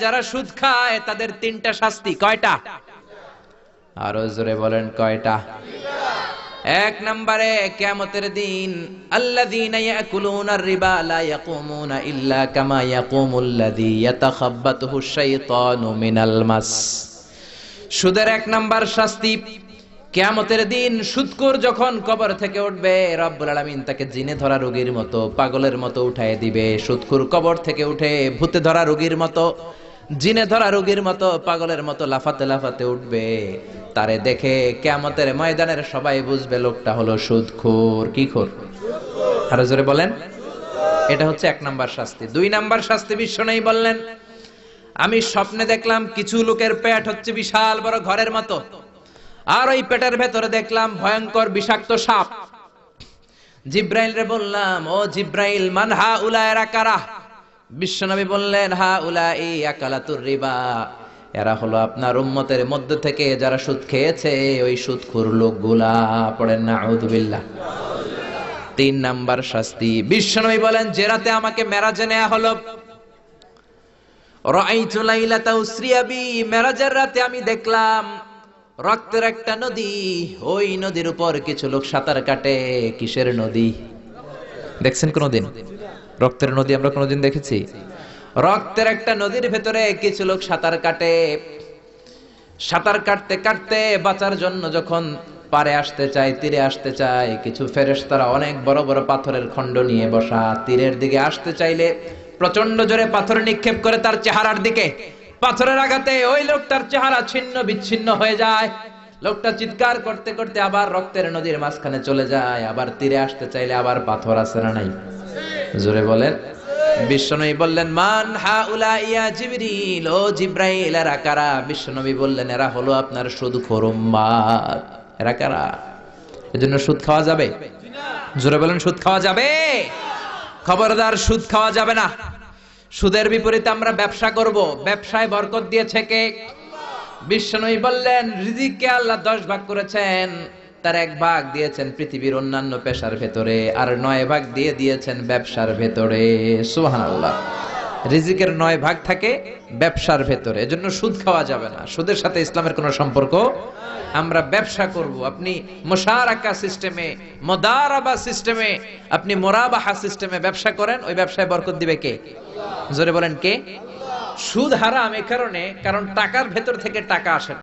যারা সুদ খায়, তাদের তিনটা শাস্তি, কয়টা? আরও জোরে বলেন, কয়টা? এক নম্বরে, কিয়ামতের দিন, আল্লাযীনা ইয়াকুলুনা আর-রিবা ইয়াকুমুনা ইল্লা কামা ইয়াকুমুল্লাযী ইয়াতাখাব্বাতুহু আশ-শাইতানু মিনাল মাস। সুদের এক নাম্বার শাস্তি, কেয়ামতের দিন সুদকুর যখন কবর থেকে উঠবে, রব্বুল আলামিন তাকে জিনে ধরা রোগীর মতো, পাগলের মতো উঠায় দিবে। সুদকুর কবর থেকে উঠে ভূতে ধরা রোগীর মতো জিনে ধরা রোগীর মতো, পাগলের মতো লাফাতে লাফাতে উঠবে। তারে দেখে কেয়ামতের ময়দানের সবাই বুঝবে লোকটা হলো সুদখোর। কি খোর? আরও জোরে বলেন। এটা হচ্ছে এক নাম্বার শাস্তি। দুই নাম্বার শাস্তি বিশ্ব নেই বললেন, আমি স্বপ্নে দেখলাম কিছু লোকের পেট হচ্ছে বিশাল বড় ঘরের মতো। আর ওই পেটের ভেতরে দেখলাম ভয়ঙ্কর বিষাক্ত সাপ। জিব্রাইল রে বললাম, ও জিব্রাইল, মানহা উলায়রা কারা? বিশ্বনবী বললেন হা উলা এই আকালাতুর রিবা। এরা হলো আপনার উম্মতের মধ্য থেকে যারা সুদ খেয়েছে, ওই সুদখোর লোকগুলা পড়েন না, আউযুবিল্লাহ। তিন নাম্বার শাস্তি। বিশ্বনবী বলেন, যে রাতে আমাকে মেরাজে নেওয়া হলো, রাআইতু লাইলাতা উসরিয়া বি মেরাজের রাতে আমি দেখলাম রক্তের একটা নদী, ওই নদীর উপর কিছু লোক সাঁতার কাটে, কিসের নদী? দেখছেন কোনদিন রক্তের নদী আমরা কোনদিন দেখেছি? রক্তের একটা নদীর ভেতরে কিছু লোক সাঁতার কাটে। সাঁতার কাটতে কাটতে বাঁচার জন্য যখন পারে আসতে চায়, তীরে আসতে চায়, কিছু ফেরেশতারা অনেক বড় বড় পাথরের খণ্ড নিয়ে বসা, তীরের দিকে আসতে চাইলে প্রচণ্ড জোরে পাথর নিক্ষেপ করে তার চেহারার দিকে। পাথরের আঘাতে ওই লোকটার চেহারা ছিন্ন বিচ্ছিন্ন হয়ে যায়। লোকটা চিৎকার করতে করতে আবার রক্তের নদীর মাঝখানে চলে যায়, আবার তীরে আসতে চাইলে আবার পাথর আছে না নাই? জোরে বলেন। বিশ্বনবী বললেন, মান হা উলা ইয়া জিবরিল? ও জিব্রাইল, এরা কারা? বিশ্বনবী বললেন, এরা হলো আপনার শুধু খরুম্মাত এরা কারা? এজন্য সুদ খাওয়া যাবে? জোরে বলেন, সুদ খাওয়া যাবে? খবরদার, সুদ খাওয়া যাবে না। সুদের বিপরীতে আমরা ব্যবসা করব। ব্যবসায় বরকত দিয়েছে কে? বিশ্বনবী বললেন, রিজিককে আল্লাহ দশ ভাগ করেছেন। তার এক ভাগ দিয়েছেন পৃথিবীর অন্যান্য পেশার ভেতরে, আর নয় ভাগ দিয়ে দিয়েছেন ব্যবসার ভেতরে। সুহান আল্লাহ রিজিকের নয় ভাগ থাকে ব্যবসার ভেতরে। এজন্য সুদ খাওয়া যাবে না। সুদের সাথে ইসলামের কোনো সম্পর্ক? আমরা ব্যবসা করব। আপনি মোশারাকা সিস্টেমে, মদারাবা সিস্টেমে, আপনি মোরাবাহা সিস্টেমে ব্যবসা করেন, ওই ব্যবসায় বরকত দিবে কে? জোরে বলেন কে? সুদ হারাম এ কারণে, কারণ টাকার ভেতর থেকে টাকা আসে।